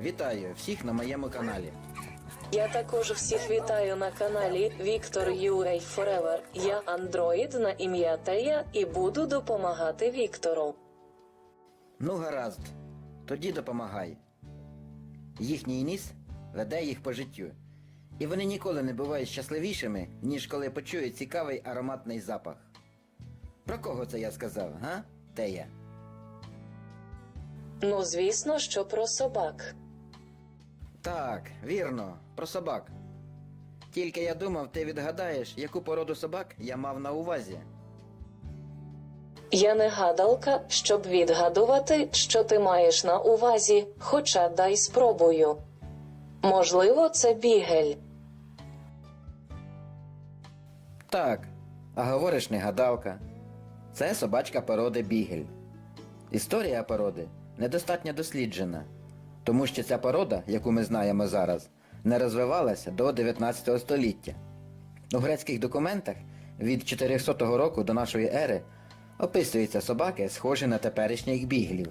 Вітаю всіх на моєму каналі. Я також всіх вітаю на каналі Віктор UA Forever. Я андроїд на ім'я Тея і буду допомагати Віктору. Ну, гаразд, тоді допомагай. Їхній ніс веде їх по життю. І вони ніколи не бувають щасливішими, ніж коли почують цікавий ароматний запах. Про кого це я сказав, га? Тея? Ну, звісно, що про собак. Так, вірно, про собак. Тільки я думав, ти відгадаєш, яку породу собак я мав на увазі. Я не гадалка, щоб відгадувати, що ти маєш на увазі, хоча дай спробую. Можливо, це бігель. Так, а говориш не гадалка. Це собачка породи бігель. Історія породи недостатньо досліджена, тому що ця порода, яку ми знаємо зараз, не розвивалася до 19 століття. У грецьких документах від 400 року до нашої ери описуються собаки, схожі на теперішніх біглів.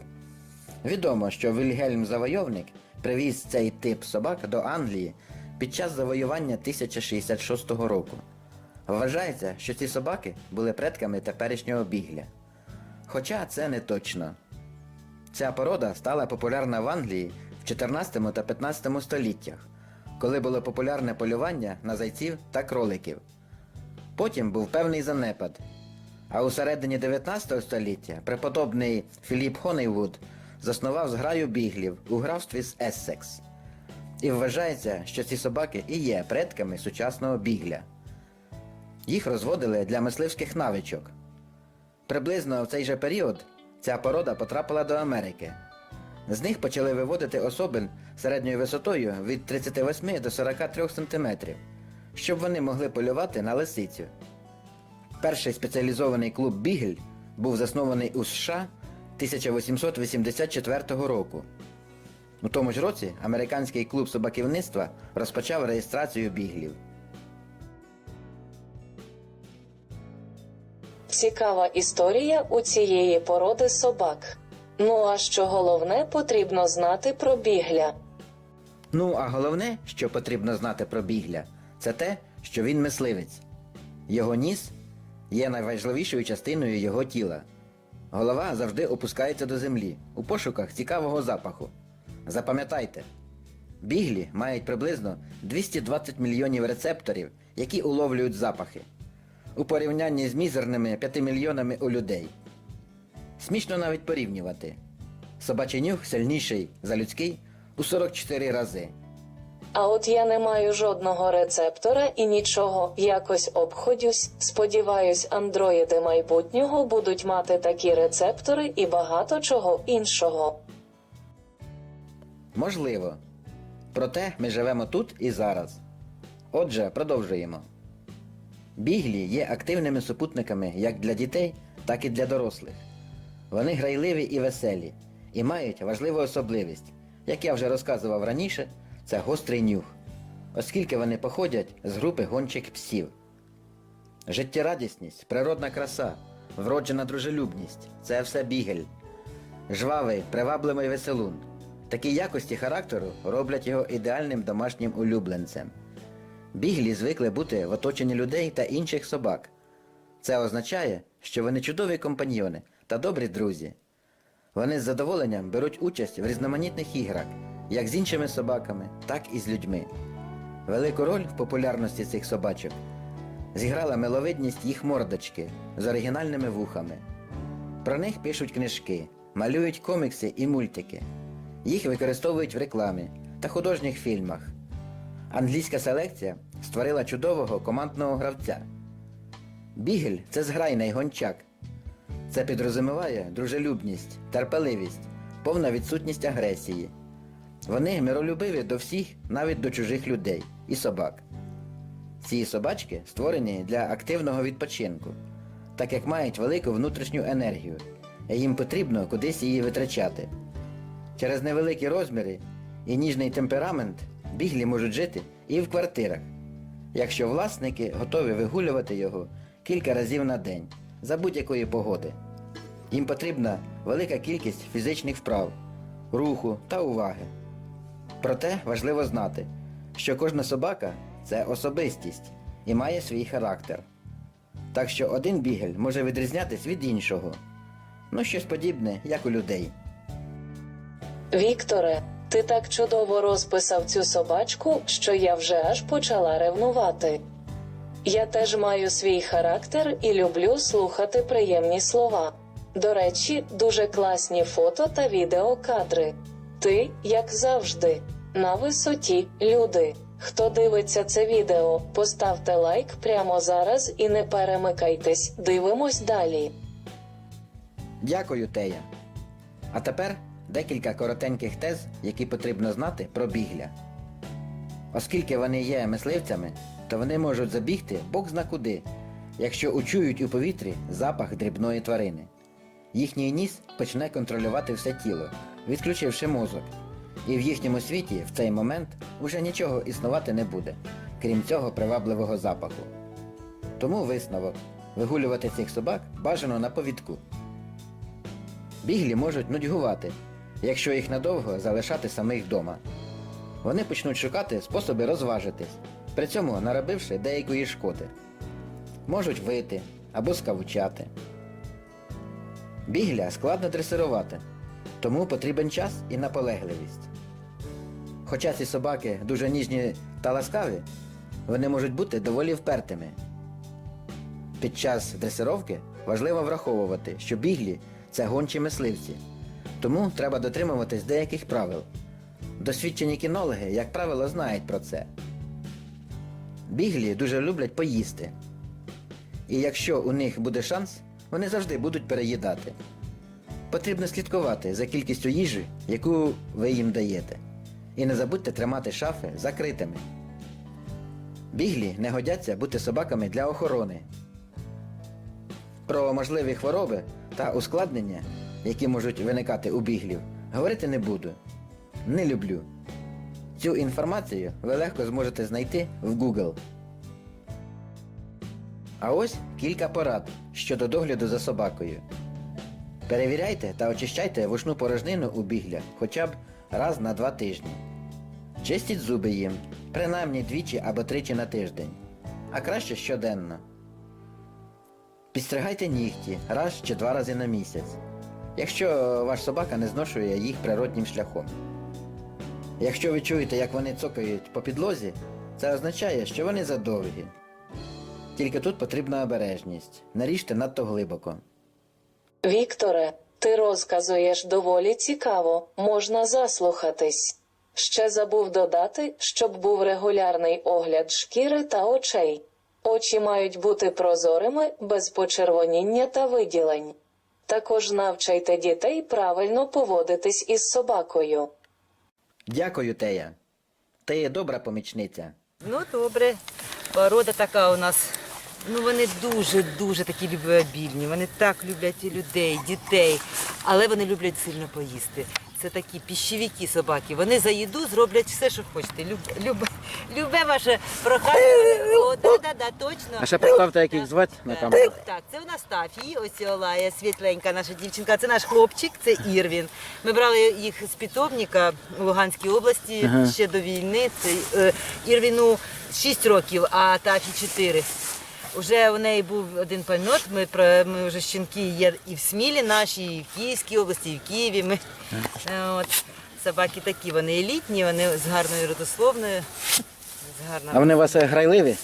Відомо, що Вільгельм Завойовник привіз цей тип собак до Англії під час завоювання 1066 року. Вважається, що ці собаки були предками теперішнього бігля. Хоча це не точно. Ця порода стала популярна в Англії 14 та 15 століттях, коли було популярне полювання на зайців та кроликів. Потім був певний занепад. А у середині 19 століття преподобний Філіп Хонейвуд заснував зграю біглів у графстві з Ессекс. І вважається, що ці собаки і є предками сучасного бігля. Їх розводили для мисливських навичок. Приблизно в цей же період ця порода потрапила до Америки. З них почали виводити особин середньою висотою від 38 до 43 см, щоб вони могли полювати на лисицю. Перший спеціалізований клуб Бігель був заснований у США 1884 року. У тому ж році американський клуб собаківництва розпочав реєстрацію біглів. Цікава історія у цієї породи собак. Ну а що головне потрібно знати про бігля. Ну, а головне, що потрібно знати про бігля, це те, що він мисливець. Його ніс є найважливішою частиною його тіла. Голова завжди опускається до землі у пошуках цікавого запаху. Запам'ятайте, біглі мають приблизно 220 мільйонів рецепторів, які уловлюють запахи, у порівнянні з мізерними 5 мільйонами у людей. Смішно навіть порівнювати. Собачий нюх сильніший за людський у 44 рази. А от я не маю жодного рецептора і нічого якось обходюсь. Сподіваюсь, андроїди майбутнього будуть мати такі рецептори і багато чого іншого. Можливо. Проте ми живемо тут і зараз. Отже, продовжуємо. Біглі є активними супутниками як для дітей, так і для дорослих. Вони грайливі і веселі, і мають важливу особливість, як я вже розказував раніше, це гострий нюх, оскільки вони походять з групи гончих псів. Життєрадісність, природна краса, вроджена дружелюбність це все бігель. Жвавий, привабливий веселун. Такі якості характеру роблять його ідеальним домашнім улюбленцем. Біглі звикли бути в оточенні людей та інших собак. Це означає, що вони чудові компаньйони та добрі друзі. Вони з задоволенням беруть участь в різноманітних іграх, як з іншими собаками, так і з людьми. Велику роль в популярності цих собачок зіграла миловидність їх мордочки з оригінальними вухами. Про них пишуть книжки, малюють комікси і мультики. Їх використовують в рекламі та художніх фільмах. Англійська селекція створила чудового командного гравця. Бігель це зграйний гончак. Це підрозуміває дружелюбність, терпеливість, повна відсутність агресії. Вони миролюбиві до всіх, навіть до чужих людей і собак. Ці собачки створені для активного відпочинку, так як мають велику внутрішню енергію, і їм потрібно кудись її витрачати. Через невеликі розміри і ніжний темперамент біглі можуть жити і в квартирах, якщо власники готові вигулювати його кілька разів на день за будь-якої погоди. Їм потрібна велика кількість фізичних вправ, руху та уваги. Проте важливо знати, що кожна собака це особистість і має свій характер. Так що один бігель може відрізнятись від іншого. Ну, щось подібне, як у людей. Вікторе, ти так чудово розписав цю собачку, що я вже аж почала ревнувати. Я теж маю свій характер і люблю слухати приємні слова. До речі, дуже класні фото та відеокадри. Ти, як завжди, на висоті, люди. Хто дивиться це відео, поставте лайк прямо зараз і не перемикайтесь. Дивимось далі. Дякую, Тея. А тепер декілька коротеньких тез, які потрібно знати про бігля. Оскільки вони є мисливцями, то вони можуть забігти бог зна куди, якщо учують у повітрі запах дрібної тварини. Їхній ніс почне контролювати все тіло, відключивши мозок. І в їхньому світі в цей момент уже нічого існувати не буде, крім цього привабливого запаху. Тому висновок вигулювати цих собак бажано на повідку. Біглі можуть нудьгувати, якщо їх надовго залишати самих вдома. Вони почнуть шукати способи розважитись, при цьому наробивши деякої шкоди. Можуть вити або скавучати. Бігля складно дресирувати, тому потрібен час і наполегливість. Хоча ці собаки дуже ніжні та ласкаві, вони можуть бути доволі впертими. Під час дресировки важливо враховувати, що біглі це гончі мисливці, тому треба дотримуватись деяких правил. Досвідчені кінологи, як правило, знають про це. Біглі дуже люблять поїсти. І якщо у них буде шанс, вони завжди будуть переїдати. Потрібно слідкувати за кількістю їжі, яку ви їм даєте. І не забудьте тримати шафи закритими. Біглі не годяться бути собаками для охорони. Про можливі хвороби та ускладнення, які можуть виникати у біглів, говорити не буду. Не люблю. Цю інформацію ви легко зможете знайти в Google. А ось кілька порад щодо догляду за собакою. Перевіряйте та очищайте вушну порожнину у біглях хоча б раз на два тижні. Чистіть зуби їм, принаймні двічі або тричі на тиждень, а краще щоденно. Підстригайте нігті раз чи два рази на місяць, якщо ваш собака не зношує їх природнім шляхом. Якщо ви чуєте, як вони цокають по підлозі, це означає, що вони задовгі. Тільки тут потрібна обережність. Наріжте надто глибоко. Вікторе, ти розказуєш доволі цікаво, можна заслухатись. Ще забув додати, щоб був регулярний огляд шкіри та очей. Очі мають бути прозорими, без почервоніння та виділень. Також навчайте дітей правильно поводитись із собакою. Дякую, Тея. Ти добра помічниця. Ну, добре. Порода така у нас. Ну, вони дуже-дуже такі любвеобільні. Вони так люблять і людей, дітей, але вони люблять сильно поїсти. Це такі піщевіки собаки. Вони за їду зроблять все, що хочете. Люб, люб, любе ваше прохання. О, да, да, да, точно. А ще представте, як їх звати на так, камеру. Так, це у нас Тафі, ось Олая, світленька наша дівчинка. Це наш хлопчик, це Ірвін. Ми брали їх з питомника у Луганській області ще до війни. Це е, Ірвіну 6 років, а Тафі 4. Уже у неї був один пальнот. Ми про ми вже щенки є і в Смілі нашій, і в Київській області, і в Києві. Ми от собаки такі, вони елітні, вони з гарною родословною. З гарною А вони у вас е, грайливі?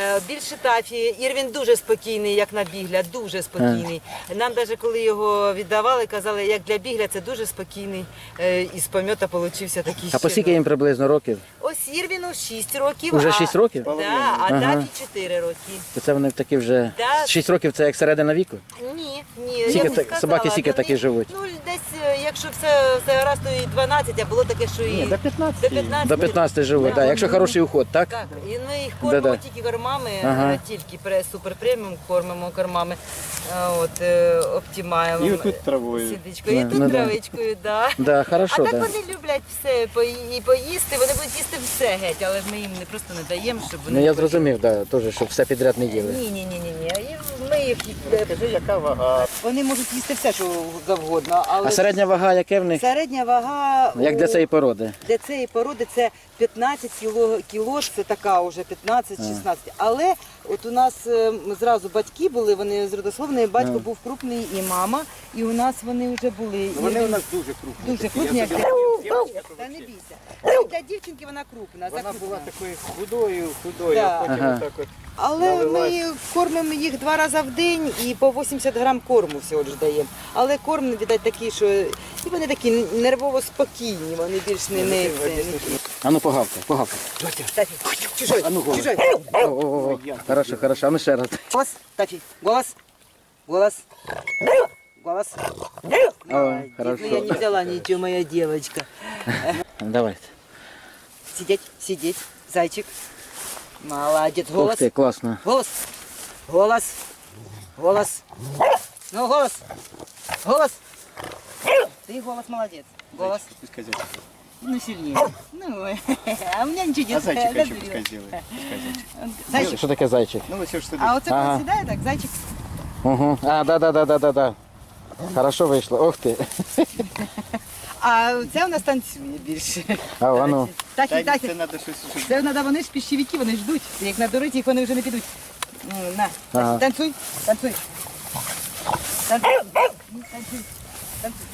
Е, Більше тафі. Ірвін дуже спокійний, як на бігля, дуже спокійний. Нам навіть коли його віддавали, казали, як для бігля це дуже спокійний. Е, Із пам'ята получився такий А по скільки їм приблизно років? Ось Ірвіну 6 років. Уже 6 років? Да, а Ага. тафі 4 роки. То це вони такі вже. Да. 6 років це як середина віку? Ні, ні. Скільки я так- сказала, собаки них, такі живуть? Ну, десь, е, якщо все, все гаразд, то і 12, а було таке, що і... до 15. До 15. До 15 живуть, Да. так. Якщо хороший уход, так? Так, і ми їх кормимо Да-да. тільки кормами, Ага. не тільки при супер преміум кормимо кормами. Е, От, е. І отут травою. Сідичкою, і Да, тут ну да. травичкою, да. Да, А хорошо, так да. вони люблять все пої- і поїсти, вони будуть їсти все геть, але ми їм не просто не даємо, щоб вони. Ну я зрозумів, да, теж, щоб все підряд не їли. ні, ні, ні, ні, ні. І Них е, Скажи, яка вага? вони можуть їсти все, що завгодно, але А середня вага яке в них? середня вага Як для цієї породи? для цієї породи це 15 кіло, кіло це така вже 15-16. Але от у нас е, зразу батьки були, вони з родословної, батько А. був крупний і мама, і у нас вони вже були. Ну, Вони І у нас дуже крупні. Дуже крупні, Я як Та не бійся. Ну, Для дівчинки вона крупна. Вона закрупна. була такою худою, худою, Да. а потім Ага. отак от. Але Налилась. ми кормимо їх два рази в день і по 80 грам корму всього ж даємо. Але корм, видать, такий, що і вони такі нервово спокійні, вони більш не, не, це, не А ну погавкай, погавкай. Тафі, чужой, А ну, голос. чужой. О, о, о. Хорошо, хорошо, а ну ще раз. Голос, Тафі, голос, голос, голос. Молодец. хорошо. Ну, я не взяла ничего, моя девочка. Давайте. Сидеть, сидеть, зайчик. Молодец, Ух голос. ти, класно. Голос. Голос. Голос. Ну, голос. Голос. Ты голос молодец. Голос. Пускай зайчик. Ну, сильнее. Ну, а у меня ничего А нет. зайчика ще Разберем. пускай. Пускай зайчик. Зайчик. Що таке зайчик? Ну ж сидить. А Ага. коли сідає так, зайчик. Угу. А, да, Хорошо вийшло. Ох ти. А це у нас танцює більше. А, а ну. Так Та і так. ні, це треба щось. щоб- Це треба, вони ж піщевики, вони ждуть. Як надурить їх, вони вже не підуть. Ну, на, Ага. танцюй, танцюй. Танцюй, Ну, танцюй, танцюй.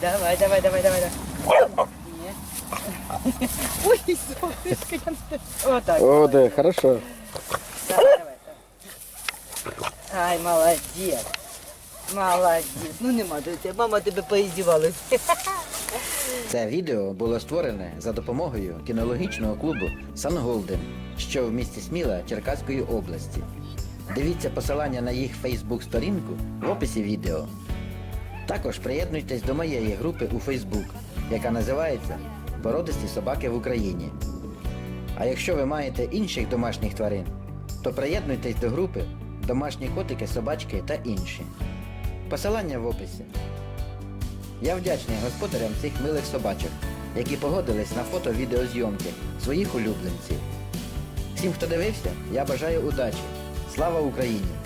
Давай, давай, давай, давай. давай. Ні. Ой, солнышко, я не- Отак. О, де, хорошо. Давай, давай, давай. Ай, молодець. Молодець. Ну нема тебе. Мама тебе поіздівалась. Це відео було створене за допомогою кінологічного клубу Сан Голден, що в місті Сміла Черкаської області. Дивіться посилання на їх Фейсбук-сторінку в описі відео. Також приєднуйтесь до моєї групи у Фейсбук, яка називається Породисті собаки в Україні. А якщо ви маєте інших домашніх тварин, то приєднуйтесь до групи Домашні котики, собачки та інші. Посилання в описі. Я вдячний господарям цих милих собачок, які погодились на фото-відеозйомки своїх улюбленців. Всім, хто дивився, я бажаю удачі. Слава Україні!